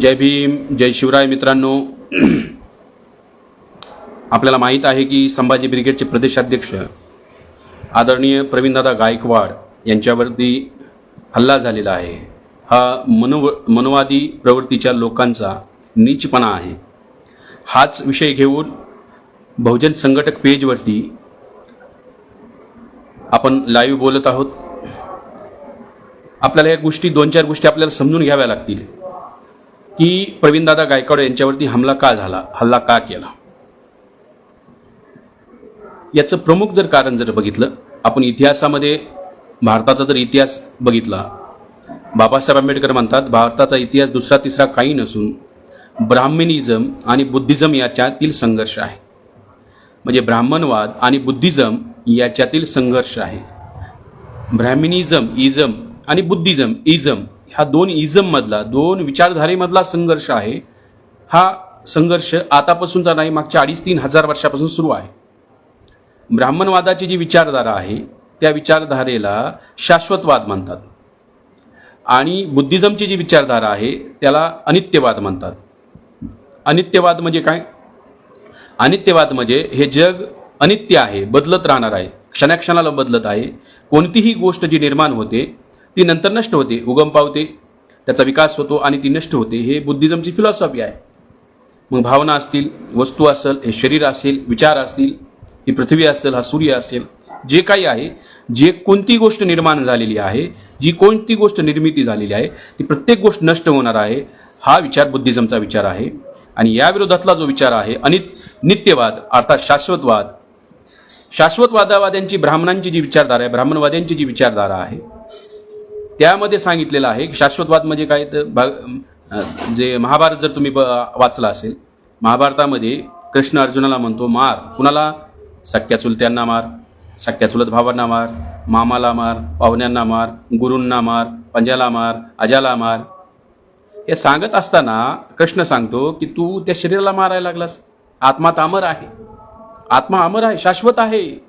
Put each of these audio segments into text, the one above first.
जय भीम जय शिवराय मित्रांनो. आपल्याला माहीत आहे की संभाजी ब्रिगेडचे प्रदेशाध्यक्ष आदरणीय प्रवीणदादा गायकवाड यांच्यावरती हल्ला झालेला आहे. हा मनो मनोवादी प्रवृत्तीच्या लोकांचा नीचपणा आहे. हाच विषय घेऊन बहुजन संघटक पेजवरती आपण लाईव्ह बोलत आहोत. आपल्याला या गोष्टी दोन चार गोष्टी आपल्याला समजून घ्याव्या लागतील. की प्रवीणदादा गायकवाड यांच्यावरती हमला का झाला? हल्ला का केला? याचं प्रमुख जर कारण जर बघितलं आपण इतिहासामध्ये भारताचा जर इतिहास बघितला बाबासाहेब आंबेडकर म्हणतात भारताचा इतिहास दुसरा तिसरा काही नसून ब्राह्मणिझम आणि बुद्धिझम याच्यातील संघर्ष आहे. म्हणजे ब्राह्मणवाद आणि बुद्धिझम याच्यातील संघर्ष आहे. ब्राह्मणिझम इझम आणि बुद्धिझम इझम ह्या दोन इझममधला दोन विचारधारेमधला संघर्ष आहे. हा संघर्ष आतापासूनचा नाही मागच्या अडीच तीन हजार वर्षापासून सुरू आहे. ब्राह्मणवादाची जी विचारधारा आहे त्या विचारधारेला शाश्वतवाद म्हणतात. आणि बुद्धिझमची जी विचारधारा आहे त्याला अनित्यवाद म्हणतात. अनित्यवाद म्हणजे काय? अनित्यवाद म्हणजे हे जग अनित्य आहे बदलत राहणार आहे. क्षणाक्षणाला बदलत आहे. कोणतीही गोष्ट जी निर्माण होते ती नंतर नष्ट होते उगम पावते त्याचा विकास होतो आणि ती नष्ट होते. हे बुद्धिझमची फिलॉसॉफी आहे. मग भावना असतील वस्तू असेल हे शरीर असेल विचार असतील ही पृथ्वी असेल हा सूर्य असेल जे काही आहे जे कोणती गोष्ट निर्माण झालेली आहे जी कोणती गोष्ट निर्मिती झालेली आहे ती प्रत्येक गोष्ट नष्ट होणार आहे हा विचार बुद्धिझमचा विचार आहे. आणि या विरोधातला जो विचार आहे अनित नित्यवाद अर्थात शाश्वतवाद शाश्वतवादावाद्यांची ब्राह्मणांची जी विचारधारा आहे ब्राह्मणवाद्यांची जी विचारधारा आहे त्यामध्ये सांगितलेलं आहे की शाश्वतवाद म्हणजे काय? तर भाग जे महाभारत जर तुम्ही ब वाचला असेल महाभारतामध्ये कृष्ण अर्जुनाला म्हणतो मार. कुणाला? सख्या चुलत्यांना मार सख्या चुलत भावांना मार मामाला मार पाहुण्यांना मार गुरूंना मार पंजाला मार अजाला मार. हे सांगत असताना कृष्ण सांगतो की तू त्या शरीराला मारायला लागलास. आत्मा तर अमर आहे. आत्मा अमर आहे शाश्वत आहे.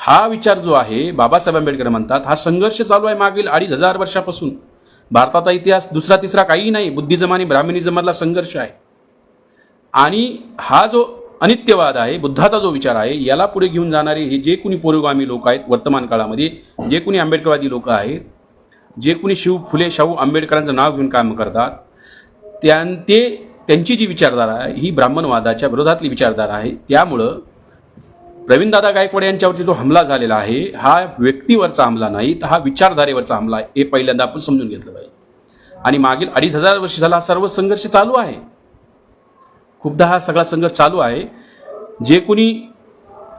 हा विचार जो आहे बाबासाहेब आंबेडकर म्हणतात हा संघर्ष चालू आहे मागील अडीच हजार वर्षापासून. भारताचा इतिहास दुसरा तिसरा काही नाही बुद्धिझम आणि ब्राह्मणिझमातला संघर्ष आहे. आणि हा जो अनित्यवाद आहे बुद्धाचा जो विचार आहे याला पुढे घेऊन जाणारे हे जे कोणी पुरोगामी लोक आहेत वर्तमान काळामध्ये जे कोणी आंबेडकरवादी लोक आहेत जे कोणी शिव फुले शाहू आंबेडकरांचं नाव घेऊन काम करतात त्यां ते त्यांची जी विचारधारा आहे ही ब्राह्मणवादाच्या विरोधातली विचारधारा आहे. त्यामुळं प्रवीणदादा गायकवाड यांच्यावरती जो हमला झालेला आहे हा व्यक्तीवरचा हमला नाही तर हा विचारधारेवरचा हमला आहे हे पहिल्यांदा आपण समजून घेतलं पाहिजे. आणि मागील अडीच हजार वर्ष झाला हा सर्व संघर्ष चालू आहे. खूपदा हा सगळा संघर्ष चालू आहे. जे कोणी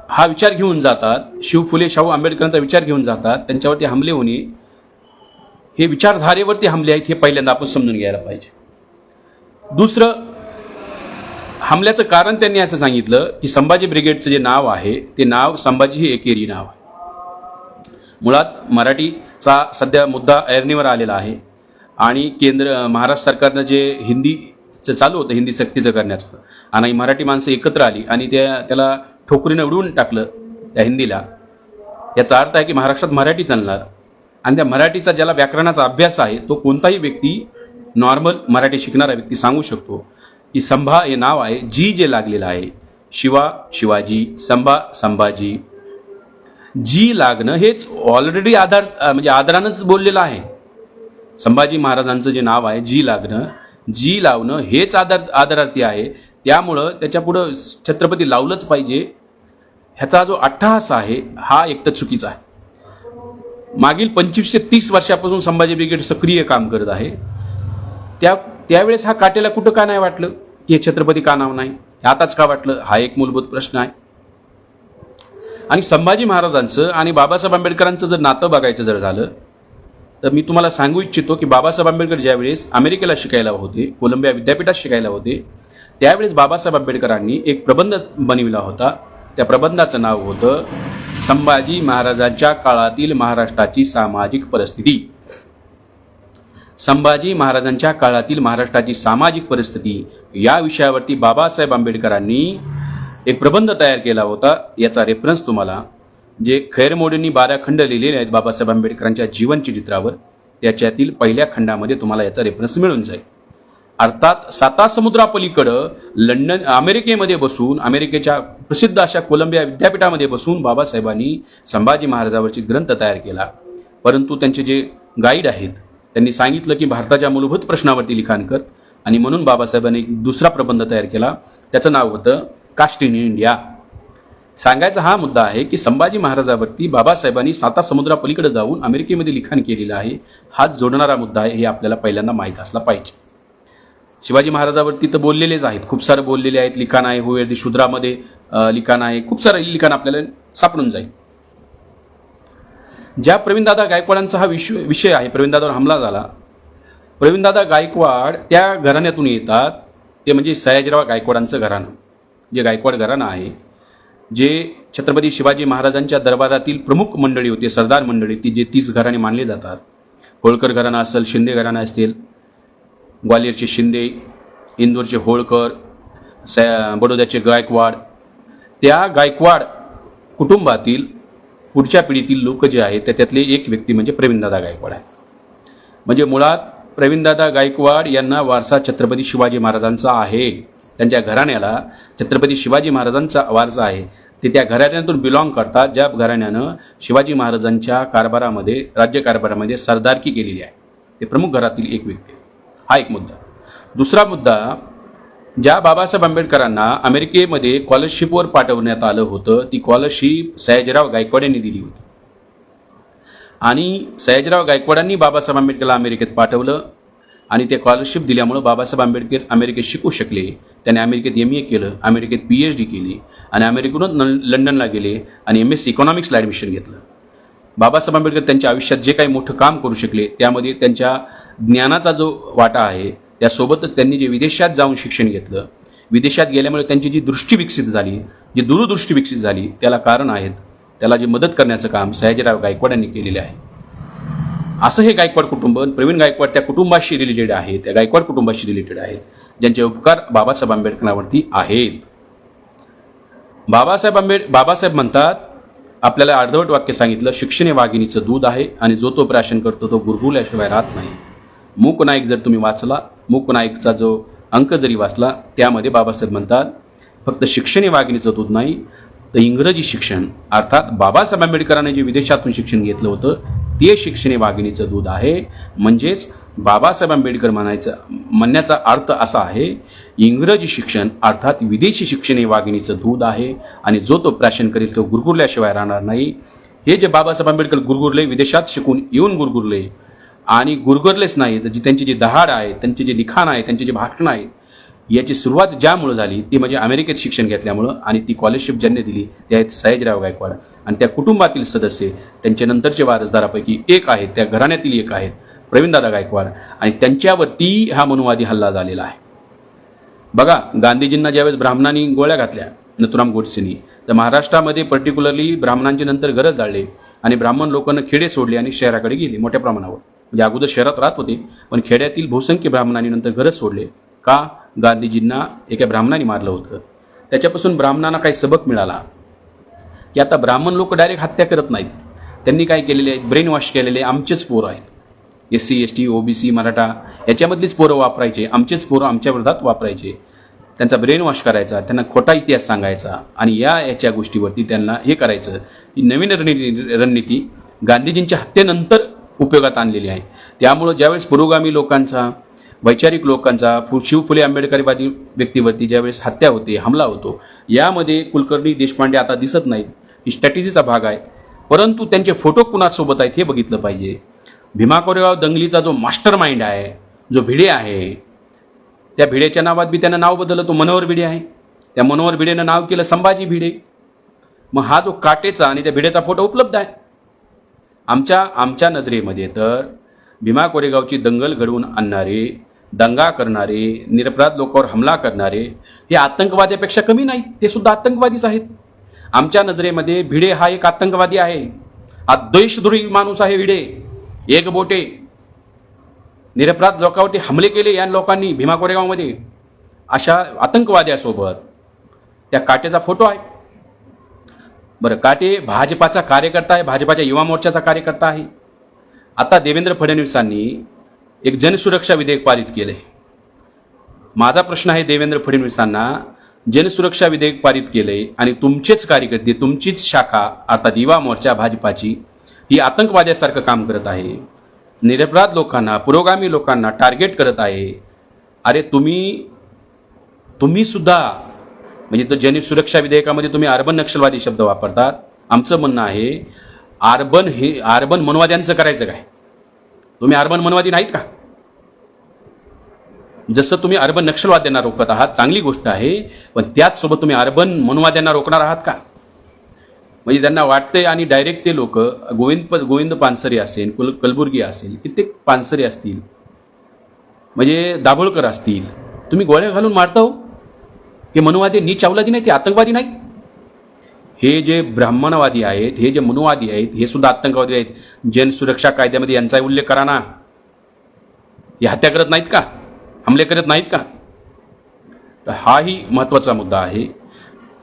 हा विचार घेऊन जातात शिव फुले शाहू आंबेडकरांचा विचार घेऊन जातात त्यांच्यावरती हमले होणे हे विचारधारेवरती हमले आहेत हे पहिल्यांदा आपण समजून घ्यायला पाहिजे. दुसरं हमल्याचं कारण त्यांनी असं सांगितलं की संभाजी ब्रिगेडचं जे नाव आहे ते नाव संभाजी हे एकेरी नाव आहे. मुळात मराठीचा सध्या मुद्दा ऐरणीवर आलेला आहे आणि केंद्र महाराष्ट्र सरकारनं जे हिंदीचं चालू होतं हिंदी सक्तीचं करण्याचं आणि मराठी माणसं एकत्र आली आणि त्या त्याला ठोकरीनं उडवून टाकलं त्या हिंदीला याचा अर्थ आहे की महाराष्ट्रात मराठी चालणार आणि त्या मराठीचा ज्याला व्याकरणाचा अभ्यास आहे तो कोणताही व्यक्ती नॉर्मल मराठी शिकणारा व्यक्ती सांगू शकतो. की संभा हे नाव आहे जी जे लागलेलं आहे. शिवा शिवाजी संभा संभाजी. जी लागणं हेच ऑलरेडी आधार म्हणजे आदरानंच बोललेलं आहे. संभाजी महाराजांचं जे नाव आहे जी लागणं जी लावणं हेच आधार आदरार्थी आहे. त्यामुळं त्याच्यापुढं छत्रपती लावलंच पाहिजे. ह्याचा जो अट्टहास आहे हा एक तर चुकीचा आहे. मागील पंचवीसशे तीस वर्षापासून संभाजी ब्रिगेड सक्रिय काम करत आहे. त्या त्यावेळेस हा काटेला कुठं का नाही वाटलं? की हे छत्रपती का नाव नाही? आताच का वाटलं? हा एक मूलभूत प्रश्न आहे. आणि संभाजी महाराजांचं आणि बाबासाहेब आंबेडकरांचं जर नातं बघायचं जर झालं तर मी तुम्हाला सांगू इच्छितो की बाबासाहेब आंबेडकर ज्यावेळेस अमेरिकेला शिकायला होते कोलंबिया विद्यापीठात शिकायला होते त्यावेळेस बाबासाहेब आंबेडकरांनी एक प्रबंध बनविला होता. त्या प्रबंधाचं नाव होतं संभाजी महाराजांच्या काळातील महाराष्ट्राची सामाजिक परिस्थिती. संभाजी महाराजांच्या काळातील महाराष्ट्राची सामाजिक परिस्थिती या विषयावरती बाबासाहेब आंबेडकरांनी एक प्रबंध तयार केला होता. याचा रेफरन्स तुम्हाला जे खैरमोडींनी बारा खंड लिहिलेले आहेत बाबासाहेब आंबेडकरांच्या जीवनचरित्रावर त्याच्यातील पहिल्या खंडामध्ये तुम्हाला याचा रेफरन्स मिळून जाईल. अर्थात साता समुद्रापलीकडं लंडन अमेरिकेमध्ये बसून अमेरिकेच्या प्रसिद्ध अशा कोलंबिया विद्यापीठामध्ये बसून बाबासाहेबांनी संभाजी महाराजावरची ग्रंथ तयार केला. परंतु त्यांचे जे गाईड आहेत त्यांनी सांगितलं की भारताच्या मूलभूत प्रश्नावरती लिखाण कर. आणि म्हणून बाबासाहेबांनी एक दुसरा प्रबंध तयार केला. त्याचं नाव होतं कास्ट इन इंडिया. सांगायचा हा मुद्दा आहे की संभाजी महाराजावरती बाबासाहेबांनी साता समुद्रापलीकडे जाऊन अमेरिकेमध्ये लिखाण केलेलं आहे. हाच जोडणारा मुद्दा आहे हे आपल्याला पहिल्यांदा माहीत असला पाहिजे. शिवाजी महाराजावरती तर बोललेलेच आहेत. खूप सारे बोललेले आहेत. लिखाण आहे हुवेदी शूद्रामध्ये लिखाण आहे. खूप सारं लिखाण आपल्याला सापडून जाईल. ज्या प्रवीणदादा गायकवाडांचा हा विषय विषय आहे प्रवीणदादावर हमला झाला प्रवीणदादा गायकवाड त्या घराण्यातून येतात ते म्हणजे सयाजीराव गायकवाडांचं घराणं जे गायकवाड घराणं आहे जे छत्रपती शिवाजी महाराजांच्या दरबारातील प्रमुख मंडळी होते सरदार मंडळी ती जे तीस घराणे मानले जातात होळकर घराणं असेल शिंदे घराणं असतील ग्वालियरचे शिंदे इंदोरचे होळकर स बडोद्याचे गायकवाड त्या गायकवाड कुटुंबातील पुढच्या पिढीतील लोक जे आहेत त्या त्यातले एक व्यक्ती म्हणजे प्रवीणदादा गायकवाड आहे म्हणजे मुळात प्रवीणदादा गायकवाड यांना वारसा छत्रपती शिवाजी महाराजांचा आहे. त्यांच्या घराण्याला छत्रपती शिवाजी महाराजांचा वारसा आहे. ते त्या घराण्यातून बिलॉंग करतात ज्या घराण्यानं शिवाजी महाराजांच्या कारभारामध्ये राज्य कारभारामध्ये सरदारकी केलेली आहे. ते प्रमुख घरातील एक व्यक्ती हा एक मुद्दा. दुसरा मुद्दा ज्या बाबासाहेब आंबेडकरांना अमेरिकेमध्ये स्कॉलरशिपवर पाठवण्यात आलं होतं ती स्कॉलरशिप सयाजीराव गायकवाड यांनी दिली होती. आणि सयाजीराव गायकवाडांनी बाबासाहेब आंबेडकरला अमेरिकेत पाठवलं आणि ते स्कॉलरशिप दिल्यामुळं बाबासाहेब आंबेडकर अमेरिकेत शिकू शकले. त्याने अमेरिकेत एम ए केलं अमेरिकेत पी एच डी केली आणि अमेरिकेतूनच लंडनला गेले आणि एम एस इकॉनॉमिक्सला ॲडमिशन घेतलं. बाबासाहेब आंबेडकर त्यांच्या आयुष्यात जे काही मोठं काम करू शकले त्यामध्ये त्यांच्या ज्ञानाचा जो वाटा आहे त्यासोबतच त्यांनी जे विदेशात जाऊन शिक्षण घेतलं विदेशात गेल्यामुळे त्यांची जी दृष्टी विकसित झाली जी दूरदृष्टी विकसित झाली त्याला कारण आहेत. त्याला जे मदत करण्याचं काम सयाजीराव गायकवाड यांनी केलेले आहे. असं हे गायकवाड कुटुंब प्रवीण गायकवाड त्या कुटुंबाशी रिलेटेड आहे त्या गायकवाड कुटुंबाशी रिलेटेड आहेत ज्यांचे उपकार बाबासाहेब आंबेडकरांवरती आहेत. बाबासाहेब आंबेड बाबासाहेब म्हणतात आपल्याला अर्धवट वाक्य सांगितलं शिक्षण हे वाघिणीचं दूध आहे आणि जो तो प्राशन करतो तो गुरगुल्याशिवाय राहत नाही. मूक नाईक जर तुम्ही वाचला मूक नाईकचा जो अंक जरी वाचला त्यामध्ये बाबासाहेब म्हणतात फक्त शिक्षण हे वाघिणीचं दूध नाही तर इंग्रजी शिक्षण अर्थात बाबासाहेब आंबेडकरांनी जे विदेशातून शिक्षण घेतलं होतं ते शिक्षण हे वाघिणीचं दूध आहे. म्हणजेच बाबासाहेब आंबेडकर म्हणायचं म्हणण्याचा अर्थ असा आहे इंग्रजी शिक्षण अर्थात विदेशी शिक्षण हे वाघिणीचं दूध आहे आणि जो तो प्राशन करेल तो गुरगुरल्याशिवाय राहणार नाही. हे जे बाबासाहेब आंबेडकर गुरगुरले विदेशात शिकून येऊन गुरगुरले आणि गुरगुरलेच नाही तर जी त्यांची जी दहाड आहे त्यांचे जे लिखाण आहे त्यांचे जे भाषणं आहेत याची सुरुवात ज्यामुळं झाली ती म्हणजे अमेरिकेत शिक्षण घेतल्यामुळं आणि ती स्कॉलरशिप ज्यांनी दिली ते आहेत सयाजीराव गायकवाड. आणि त्या कुटुंबातील सदस्य त्यांच्या नंतरच्या वारसदारापैकी एक आहेत त्या घराण्यातील एक आहेत प्रवीणदादा गायकवाड. आणि त्यांच्यावरती हा मनुवादी हल्ला झालेला आहे. बघा गांधीजींना ज्यावेळेस ब्राह्मणांनी गोळ्या घातल्या नथुराम गोडसेनी तर महाराष्ट्रामध्ये पर्टिक्युलरली ब्राह्मणांची नंतर गरज जाळली आणि ब्राह्मण लोकांना खेडे सोडले आणि शहराकडे गेले मोठ्या प्रमाणावर. म्हणजे अगोदर शहरात राहत होते पण खेड्यातील बहुसंख्य ब्राह्मणांनी नंतर घरच सोडले. का? गांधीजींना एका ब्राह्मणाने मारलं होतं. त्याच्यापासून ब्राह्मणांना काही सबक मिळाला. की आता ब्राह्मण लोक डायरेक्ट हत्या करत नाहीत. त्यांनी काय केलेले आहेत? ब्रेन वॉश केलेले आमचेच पोरं आहेत. S C S T OBC Maratha याच्यामधलीच पोरं वापरायचे. आमचेच पोरं आमच्या विरोधात वापरायचे. त्यांचा ब्रेन वॉश करायचा त्यांना खोटा इतिहास सांगायचा आणि या याच्या गोष्टीवरती त्यांना हे करायचं. ही नवीन रणनीती रणनीती गांधीजींच्या हत्येनंतर उपयोगात आणलेली आहे. त्यामुळं ज्यावेळेस पुरोगामी लोकांचा वैचारिक लोकांचा फु शिव फुले आंबेडकरवादी व्यक्तीवरती ज्यावेळेस हत्या होते हमला होतो यामध्ये कुलकर्णी देशपांडे आता दिसत नाहीत. ही स्ट्रॅटेजीचा भाग आहे. परंतु त्यांचे फोटो कुणासोबत आहेत हे बघितलं पाहिजे. भीमा कोरेगाव दंगलीचा जो मास्टर माइंड आहे जो भिडे आहे त्या भिडेच्या नावात बी त्यानं नाव बदललं तो मनोहर भिडे आहे. त्या मनोहर भिडेनं नाव केलं संभाजी भिडे. मग हा जो काटेचा आणि त्या भिडेचा फोटो उपलब्ध आहे. आमच्या आमच्या नजरेमध्ये तर भीमा कोरेगावची दंगल घडवून आणणारे दंगा करणारे निरपराध लोकांवर हमला करणारे हे आतंकवाद्यापेक्षा कमी नाही ते सुद्धा आतंकवादीच आहेत. आमच्या नजरेमध्ये भिडे हा एक आतंकवादी आहे. हा द्वेषद्रोही माणूस आहे भिडे. एक बोटे. निरपराध लोकांवरती हमले केले या लोकांनी भीमा कोरेगावमध्ये. अशा आतंकवाद्यासोबत त्या काटेचा फोटो आहे. बरं काटे भाजपाचा कार्यकर्ता आहे भाजपाच्या युवा मोर्चाचा कार्यकर्ता आहे. आता देवेंद्र फडणवीसांनी एक जनसुरक्षा विधेयक पारित केले माझा प्रश्न आहे देवेंद्र फडणवीसांना जनसुरक्षा विधेयक पारित केले आणि तुमचेच कार्यकर्ते तुमचीच शाखा अर्थात युवा मोर्चा भाजपाची ही आतंकवाद्यासारखं काम करत आहे. निरपराध लोकांना पुरोगामी लोकांना टार्गेट करत आहे. अरे तुम्ही तुम्ही सुद्धा म्हणजे तो जनसुरक्षा विधेयकामध्ये तुम्ही अर्बन नक्षलवादी शब्द वापरतात आमचं म्हणणं आहे अर्बन हे अर्बन मनवाद्यांचं करायचं काय? तुम्ही अर्बन मनवादी नाहीत का? जसं तुम्ही अर्बन नक्षलवाद्यांना रोखत आहात चांगली गोष्ट आहे पण त्याचसोबत तुम्ही अर्बन मनवाद्यांना रोखणार आहात का? म्हणजे त्यांना वाटतंय आणि डायरेक्ट ते लोक गोविंद गोविंद पानसरे असेल कुल कलबुर्गी असेल कित्येक पानसरे असतील म्हणजे दाभोळकर असतील तुम्ही गोळ्या घालून मारता हो. हे मनुवादी नीच अवलादी नाही ते आतंकवादी नाही हे जे ब्राह्मणवादी आहेत हे जे मनुवादी आहेत हे सुद्धा आतंकवादी आहेत. जन सुरक्षा कायद्यामध्ये यांचाही उल्लेख करा ना हे हत्या करत नाहीत का? हमले करत नाहीत का? तर हाही महत्त्वाचा मुद्दा आहे.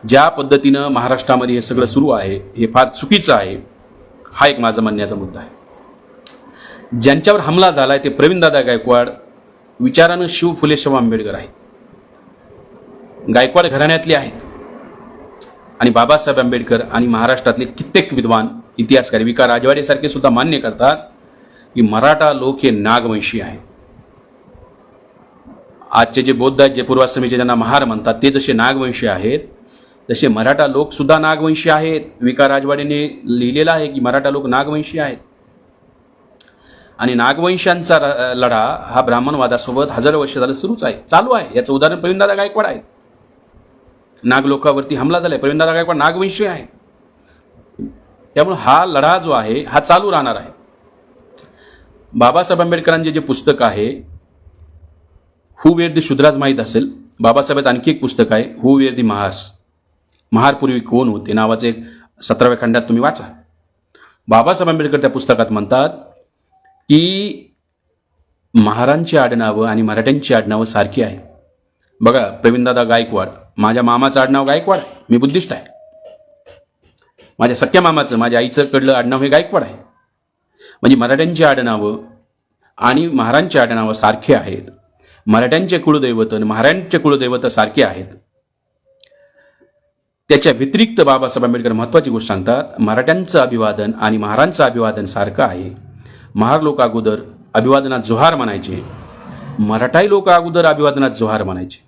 ज्या पद्धतीनं महाराष्ट्रामध्ये हे सगळं सुरू आहे हे फार चुकीचं आहे हा एक माझा म्हणण्याचा मुद्दा आहे. ज्यांच्यावर हमला झाला आहे ते प्रवीणदादा गायकवाड विचारानं शिव फुले आंबेडकर आहेत. गायकवाड घराण्यातले आहेत. आणि बाबासाहेब आंबेडकर आणि महाराष्ट्रातले कित्येक विद्वान इतिहासकार विका राजवाडेसारखे सुद्धा मान्य करतात की मराठा लोक हे नागवंशी आहेत. आजचे जे बौद्ध आहेत जे पूर्वाश्रमीचे ज्यांना महार म्हणतात ते जसे नागवंशी आहेत तसे मराठा लोक सुद्धा नागवंशी आहेत. विका राजवाडेने लिहिलेलं आहे की मराठा लोक नागवंशी आहेत. आणि नागवंशांचा लढा हा ब्राह्मणवादासोबत हजारो वर्ष झालं सुरूच आहे चालू आहे. याचं उदाहरण प्रवीणदादा गायकवाड आहे नागलोकावरती हमला झालाय. प्रवीणदादा गायकवाड नागवंशी आहे. त्यामुळे हा लढा जो आहे हा चालू राहणार आहे. बाबासाहेब आंबेडकरांचे जे पुस्तक आहे हु वेअर दी शुद्राज माहीत असेल. बाबासाहेबांचं आणखी एक पुस्तक आहे हु वेअर दी महार्स महारपूर्वी कोण होते? नावाचे एक सतराव्या खंडात तुम्ही वाचा. बाबासाहेब आंबेडकर त्या पुस्तकात म्हणतात की महारांची आडनावं आणि मराठ्यांची आडनावं सारखी आहे. बघा प्रवीणदादा गायकवाड माझ्या मामाचं आडनाव गायकवाड आहे. मी बुद्धिस्ट आहे. माझ्या सख्या मामाचं माझ्या आईचं कडलं आडनाव हे गायकवाड आहे. म्हणजे मराठ्यांची आडनावं आणि महारांची आडनावं सारखी आहेत. मराठ्यांचे कुळदैवत आणि महाराष्ट्रांचे कुळदैवत सारखे आहेत. त्याच्या व्यतिरिक्त बाबासाहेब आंबेडकर महत्वाची गोष्ट सांगतात मराठ्यांचं अभिवादन आणि महारांचं अभिवादन सारखं आहे. महार लोक अगोदर अभिवादनात जोहार म्हणायचे. मराठाई लोक अगोदर अभिवादनात जोहार म्हणायचे.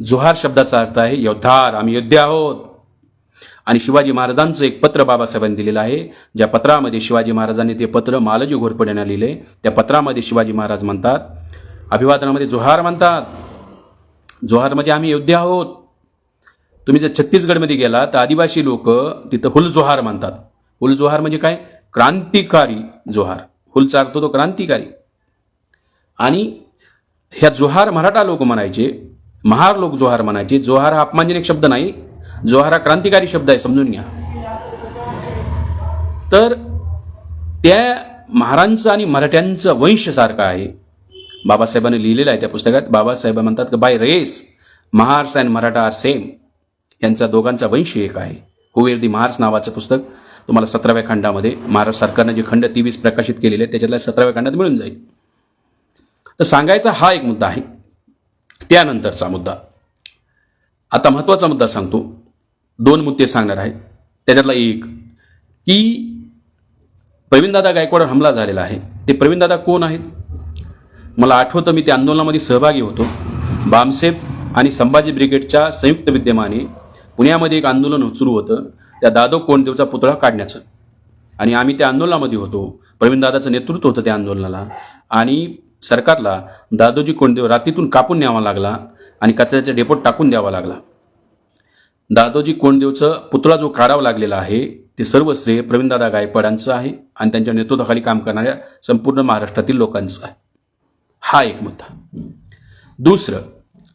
जोहार शब्दाचा अर्थ आहे योद्धार आम्ही योद्धे आहोत. आणि शिवाजी महाराजांचं एक पत्र बाबासाहेबांनी दिलेलं आहे. ज्या पत्रामध्ये शिवाजी महाराजांनी ते पत्र मालजी घोरपड यांना लिहिले त्या पत्रामध्ये शिवाजी महाराज म्हणतात अभिवादनामध्ये जोहार म्हणतात. जोहार म्हणजे आम्ही योद्धे आहोत. तुम्ही जर छत्तीसगडमध्ये गेला तर आदिवासी लोक तिथं हुल जोहार म्हणतात. हुल जोहार म्हणजे काय? क्रांतिकारी जोहार. हुलचा अर्थ तो क्रांतिकारी. आणि ह्या जोहार मराठा लोक म्हणायचे महार लोक जोहार म्हणायचे. जोहार हा अपमानजनक शब्द नाही. जोहार हा क्रांतिकारी शब्द आहे समजून घ्या. तर त्या महारांचं आणि मराठ्यांचं वंश सारखं आहे. बाबासाहेबांनी लिहिलेलं आहे त्या पुस्तकात. बाबासाहेब म्हणतात की by race Mahars and Maratha are same. यांचा दोघांचा वंश एक आहे. हुवेर दी महार्स नावाचं पुस्तक. तुम्हाला सतराव्या खंडामध्ये महाराष्ट्र सरकारनं जे खंड तेवीस प्रकाशित केलेले आहेत त्याच्यातल्या सतराव्या खंडात मिळून जाईल. तर सांगायचा हा एक मुद्दा आहे. त्यानंतरचा मुद्दा. आता महत्त्वाचा मुद्दा सांगतो. दोन मुद्दे सांगणार आहे. त्याच्यातला एक की प्रवीणदादा गायकवाडवर हमला झालेला आहे. ते प्रवीणदादा कोण आहेत? मला आठवतं मी त्या आंदोलनामध्ये सहभागी होतो. बामसेप आणि संभाजी ब्रिगेडच्या संयुक्त विद्यमाने पुण्यामध्ये एक आंदोलन सुरू होतं. त्या दादो कोंडदेवचा पुतळा काढण्याचं. आणि आम्ही त्या आंदोलनामध्ये होतो. प्रवीणदादाचं नेतृत्व होतं त्या आंदोलनाला. आणि सरकारला दादोजी कोंडदेव रात्रीतून कापून न्यावा लागला आणि कचऱ्याच्या डेपोट टाकून द्यावा लागला. दादोजी कोंडदेवचं पुतळा जो काढावा लागलेला आहे ते सर्व श्रेय प्रवीणदादा गायकवाडांचं आहे आणि त्यांच्या नेतृत्वाखाली काम करणाऱ्या संपूर्ण महाराष्ट्रातील लोकांचं आहे. हा एक मुद्दा. दुसरं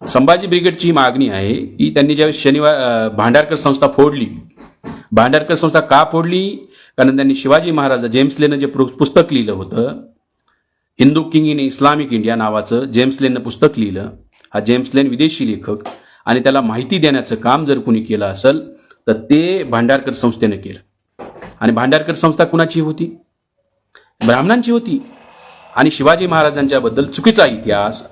संभाजी ब्रिगेडची मागणी आहे की त्यांनी ज्यावेळेस शनिवार भांडारकर संस्था फोडली. भांडारकर संस्था का फोडली? कारण त्यांनी शिवाजी महाराज जेम्सलेनं जे पु- पुस्तक लिहिलं होतं Hindu king in Islamic India नावाचं जेम्स लेननं पुस्तक लिहिलं. हा जेम्स लेन विदेशी लेखक आणि त्याला माहिती देण्याचं काम जर कुणी केलं असेल तर ते भांडारकर संस्थेनं केलं. आणि भांडारकर संस्था कुणाची होती? ब्राह्मणांची होती. आणि शिवाजी महाराजांच्याबद्दल चुकीचा इतिहास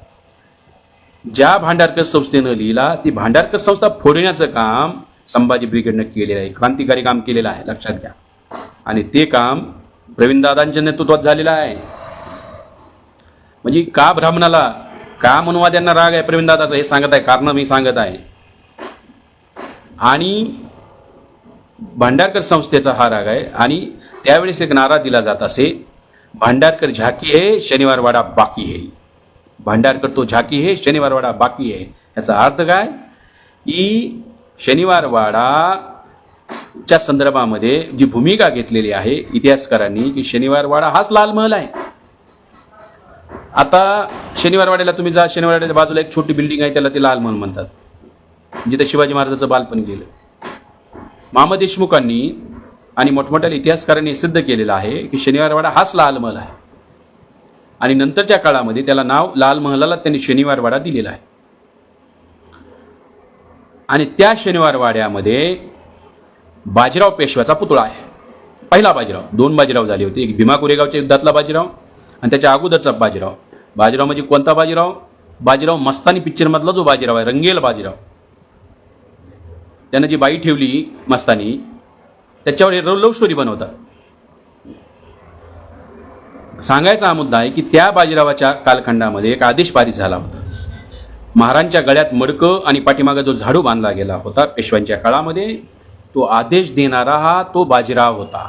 ज्या भांडारकर संस्थेनं लिहिला ती भांडारकर संस्था फोडण्याचं काम संभाजी ब्रिगेडनं केलेलं आहे. क्रांतिकारी काम केलेलं आहे लक्षात घ्या. आणि ते काम प्रवीणदादांच्या नेतृत्वात झालेलं आहे. म्हणजे का ब्राह्मणाला का मनुवाद्यांना राग आहे प्रवीणदादाचं? हे सांगत आहे कारण मी सांगत आहे. आणि भांडारकर संस्थेचा हा राग आहे. आणि त्यावेळेस एक नारा दिला जात असे. भांडारकर झाकी है शनिवारवाडा बाकी आहे. भांडारकर तो झाकी है शनिवारवाडा बाकी आहे. याचा अर्थ काय? की शनिवारवाडाच्या संदर्भामध्ये जी भूमिका घेतलेली आहे इतिहासकारांनी की शनिवारवाडा हाच लाल महल आहे. आता शनिवारवाड्याला तुम्ही जा शनिवारवाड्याच्या बाजूला एक छोटी बिल्डिंग आहे त्याला ते लाल महल म्हणतात. जिथे शिवाजी महाराजाचं बालपण गेलं. मामा देशमुखांनी आणि मोठमोठ्या इतिहासकारांनी सिद्ध केलेलं आहे की शनिवारवाडा हाच लाल महल आहे. आणि नंतरच्या काळामध्ये त्याला नाव लाल महलाला त्यांनी शनिवारवाडा दिलेला आहे. आणि त्या शनिवारवाड्यामध्ये बाजीराव पेशव्याचा पुतळा आहे. पहिला बाजीराव दोन बाजीराव झाले होते. एक भीमा कोरेगावच्या युद्धातला बाजीराव आणि त्याच्या अगोदरचा बाजीराव. बाजीराव म्हणजे कोणता बाजीराव? बाजीराव मस्तानी पिक्चरमधला जो बाजीराव आहे रंगेल बाजीराव. त्यानं जी बाई ठेवली मस्तानी त्याच्यावर हे लव्ह स्टोरी बनवतात सांगायचा हा मुद्दा आहे की त्या बाजीरावाच्या कालखंडामध्ये एक आदेश पारित झाला होता. महाराजांच्या गळ्यात मडकं आणि पाठीमागे जो झाडू बांधला गेला होता पेशव्यांच्या काळामध्ये तो आदेश देणारा हा तो बाजीराव होता.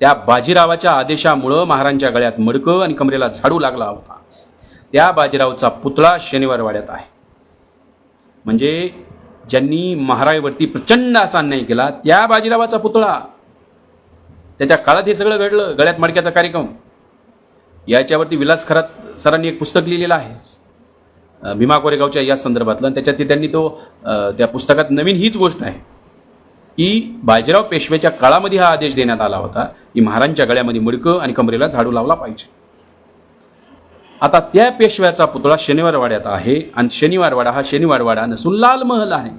त्या बाजीरावाच्या आदेशामुळं महाराजांच्या गळ्यात मडकं आणि कमरेला झाडू लागला होता. त्या बाजीरावचा पुतळा शनिवारवाड्यात आहे. म्हणजे ज्यांनी महाराजवरती प्रचंड असा अन्याय केला त्या बाजीरावाचा पुतळा. त्याच्या काळात हे सगळं घडलं गळ्यात मडक्याचा कार्यक्रम. याच्यावरती विलास खरात सरांनी एक पुस्तक लिहिलेलं आहे. भीमा कोरेगावच्या या संदर्भातलं. आणि त्याच्यात ते त्यांनी तो त्या पुस्तकात नवीन हीच गोष्ट आहे. की बाजीराव पेशव्याच्या काळामध्ये हा आदेश देण्यात आला होता की महाराजांच्या गळ्यामध्ये मुडकं आणि कमरेला झाडू लावला पाहिजे. आता त्या पेशव्याचा पुतळा शनिवारवाड्यात आहे आणि शनिवारवाडा हा शनिवारवाडा नसून लाल महल आहे.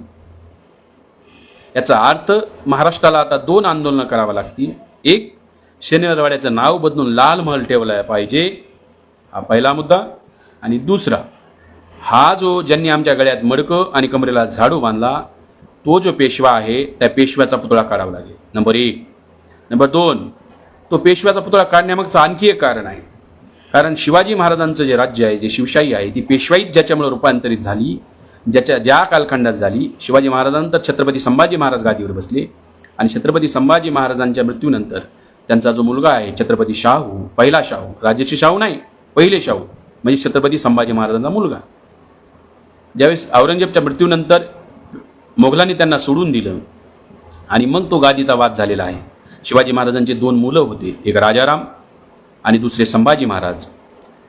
याचा अर्थ महाराष्ट्राला आता दोन आंदोलनं करावं लागतील. एक शनिवारवाड्याचं नाव बदलून लाल महल ठेवला पाहिजे. हा पहिला मुद्दा. आणि दुसरा हा जो ज्यांनी आमच्या गळ्यात मडकं आणि कमरेला झाडू बांधला तो जो पेशवा आहे त्या पेशव्याचा पुतळा काढावा लागेल. नंबर एक. नंबर दोन तो पेशव्याचा पुतळा काढण्यामागचं आणखी एक कारण आहे. कारण शिवाजी महाराजांचं जे राज्य आहे जे शिवशाही आहे ती पेशवाईत ज्याच्यामुळे रूपांतरित झाली ज्याच्या ज्या कालखंडात झाली शिवाजी महाराजांनंतर छत्रपती संभाजी महाराज गादीवर बसले आणि छत्रपती संभाजी महाराजांच्या मृत्यूनंतर त्यांचा जो मुलगा आहे छत्रपती शाहू पहिला शाहू राजेशी शाहू नाही पहिले शाहू म्हणजे छत्रपती संभाजी महाराजांचा मुलगा. ज्यावेळेस औरंगजेबच्या मृत्यूनंतर मोगलांनी त्यांना सोडून दिलं. आणि मग तो गादीचा वाद झालेला आहे. शिवाजी महाराजांचे दोन मुलं होते. एक राजाराम आणि दुसरे संभाजी महाराज.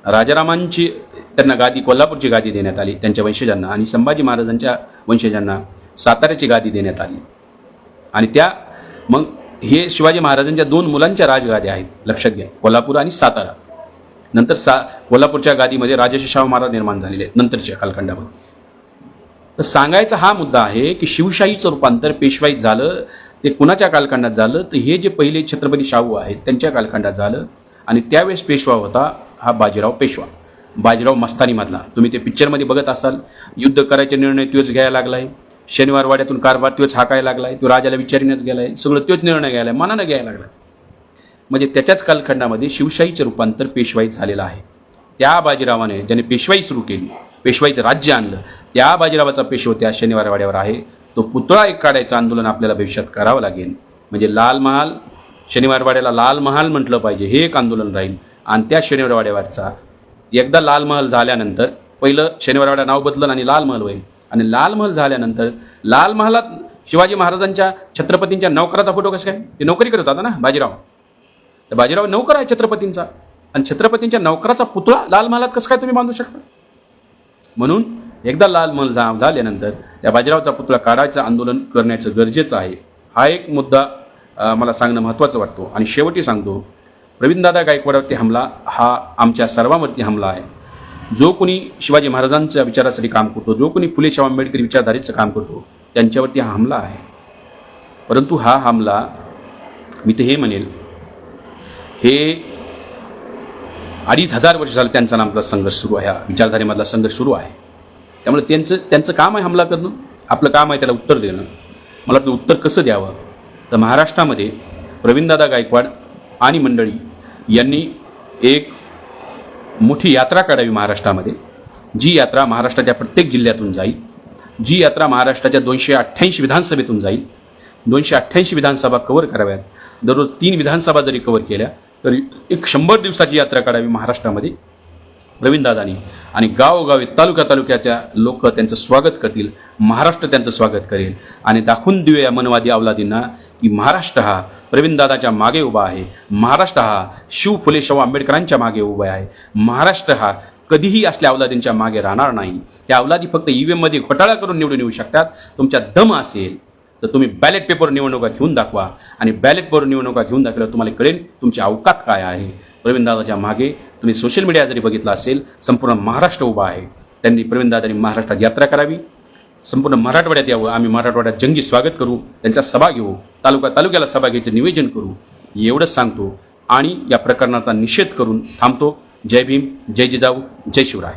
राजारामांची त्यांना गादी कोल्हापूरची गादी देण्यात आली त्यांच्या वंशजांना. आणि संभाजी महाराजांच्या वंशजांना साताऱ्याची गादी देण्यात आली. आणि त्या मग हे शिवाजी महाराजांच्या दोन मुलांच्या राजगाद्या आहेत. लक्षात घ्या कोल्हापूर आणि सातारा. नंतर सा कोल्हापूरच्या गादीमध्ये राजशाह महाराज निर्माण झालेले आहेत नंतरच्या कालखंडामध्ये. तर सांगायचा हा मुद्दा आहे की शिवशाहीचं रूपांतर पेशवाईत झालं ते कुणाच्या कालखंडात झालं तर हे जे पहिले छत्रपती शाहू आहेत त्यांच्या कालखंडात झालं आणि त्यावेळेस पेशवा होता हा बाजीराव पेशवा. बाजीराव मस्तानीमधला. तुम्ही ते पिक्चरमध्ये बघत असाल. युद्ध करायचे निर्णय तोच घ्यायला लागलाय. शनिवार वाड्यातून कारभार तोच हाकायला लागलाय. तो राजाला विचारण्याच गेलाय. सगळं तोच निर्णय घ्यायला मनानं घ्यायला लागलाय. म्हणजे त्याच्याच कालखंडामध्ये शिवशाहीचं रूपांतर पेशवाईत झालेलं आहे. त्या बाजीरावाने ज्याने पेशवाई सुरू केली पेशवाईचं राज्य आणलं. त्या बाजीरावाचा पेशव त्या शनिवारवाड्यावर आहे. तो पुतळा एक काढायचं आंदोलन आपल्याला भविष्यात करावं लागेल. म्हणजे लाल महाल शनिवारवाड्याला लाल महाल म्हटलं पाहिजे हे एक आंदोलन राहील. आणि त्या शनिवारवाड्यावरचा एकदा लाल महाल झाल्यानंतर पहिलं शनिवारवाडा नाव बदललं आणि लाल महल होईल. आणि लाल महल झाल्यानंतर लाल महालात शिवाजी महाराजांच्या छत्रपतींच्या नौकराचा फोटो कसं काय? ते नोकरी करत होता ना बाजीराव. तर बाजीराव नौकर आहे छत्रपतींचा. आणि छत्रपतींच्या नौकराचा पुतळा लाल महालात कसं काय तुम्ही बांधू शकता? म्हणून एकदा लाल महल झाल्यानंतर त्या बाजीरावचा पुतळा काढायचं आंदोलन करण्याचं गरजेचं आहे. हा एक मुद्दा मला सांगणं महत्त्वाचं वाटतो. आणि शेवटी सांगतो प्रवीणदादा गायकवाडावरती हमला हा आमच्या सर्वांवरती हमला आहे. जो कोणी शिवाजी महाराजांच्या विचारासाठी काम करतो जो कोणी फुले शाह आंबेडकरी विचारधारेचं काम करतो त्यांच्यावरती हा हमला आहे. परंतु हा हमला मी तर हे म्हणेल हे अडीच हजार वर्ष झालं त्यांचा नामचा संघर्ष सुरू आहे हा विचारधारेमधला संघर्ष सुरू आहे. त्यामुळे त्यांचं त्यांचं काम आहे हमला करणं आपलं काम आहे त्याला उत्तर देणं. मला वाटतं उत्तर कसं द्यावं? तर महाराष्ट्रामध्ये प्रवीणदादा गायकवाड आणि मंडळी यांनी एक मोठी यात्रा काढावी महाराष्ट्रामध्ये. जी यात्रा महाराष्ट्राच्या प्रत्येक जिल्ह्यातून जाईल. जी यात्रा महाराष्ट्राच्या दोनशे अठ्ठ्याऐंशी विधानसभेतून जाईल. दोनशे अठ्ठ्याऐंशी विधानसभा कव्हर कराव्यात. दररोज तीन विधानसभा जरी कव्हर केल्या तरी एक शंभर दिवसाची यात्रा काढावी महाराष्ट्रामध्ये. रवींदादानी आणि गावोगावी तालुक्या तालुक्याच्या लोक त्यांचं स्वागत करतील महाराष्ट्र त्यांचं स्वागत करेल. आणि दाखवून देऊया या मनवादी अवलादींना की महाराष्ट्र हा प्रवीणदादाच्या मागे उभा आहे. महाराष्ट्र हा शिव फुले शाहू आंबेडकरांच्या मागे उभा आहे. महाराष्ट्र हा कधीही असल्या अवलादींच्या मागे राहणार नाही. त्या अवलादी फक्त ईव्हीएममध्ये घोटाळा करून निवडून येऊ शकतात. तुमच्या दम असेल. तर तुम्ही बॅलेट पेपर निवडणुका घेऊन दाखवा. आणि बॅलेट पेपर निवडणुका घेऊन दाखवल्यावर तुम्हाला कळेल तुमची अवकात काय आहे. प्रवीणदादाच्या मागे तुम्ही सोशल मीडिया जरी बघितला असेल संपूर्ण महाराष्ट्र उभा आहे. त्यांनी प्रवीणदादांनी महाराष्ट्रात यात्रा करावी. संपूर्ण मराठवाड्यात यावं. आम्ही मराठवाड्यात जंगी स्वागत करू. त्यांच्या सभा घेऊ. तालुका तालुक्याला सभा घ्यायचं निवेदन करू. एवढंच सांगतो. आणि या प्रकरणाचा निषेध करून थांबतो. जय भीम. जय जिजाऊ. जय शिवराय.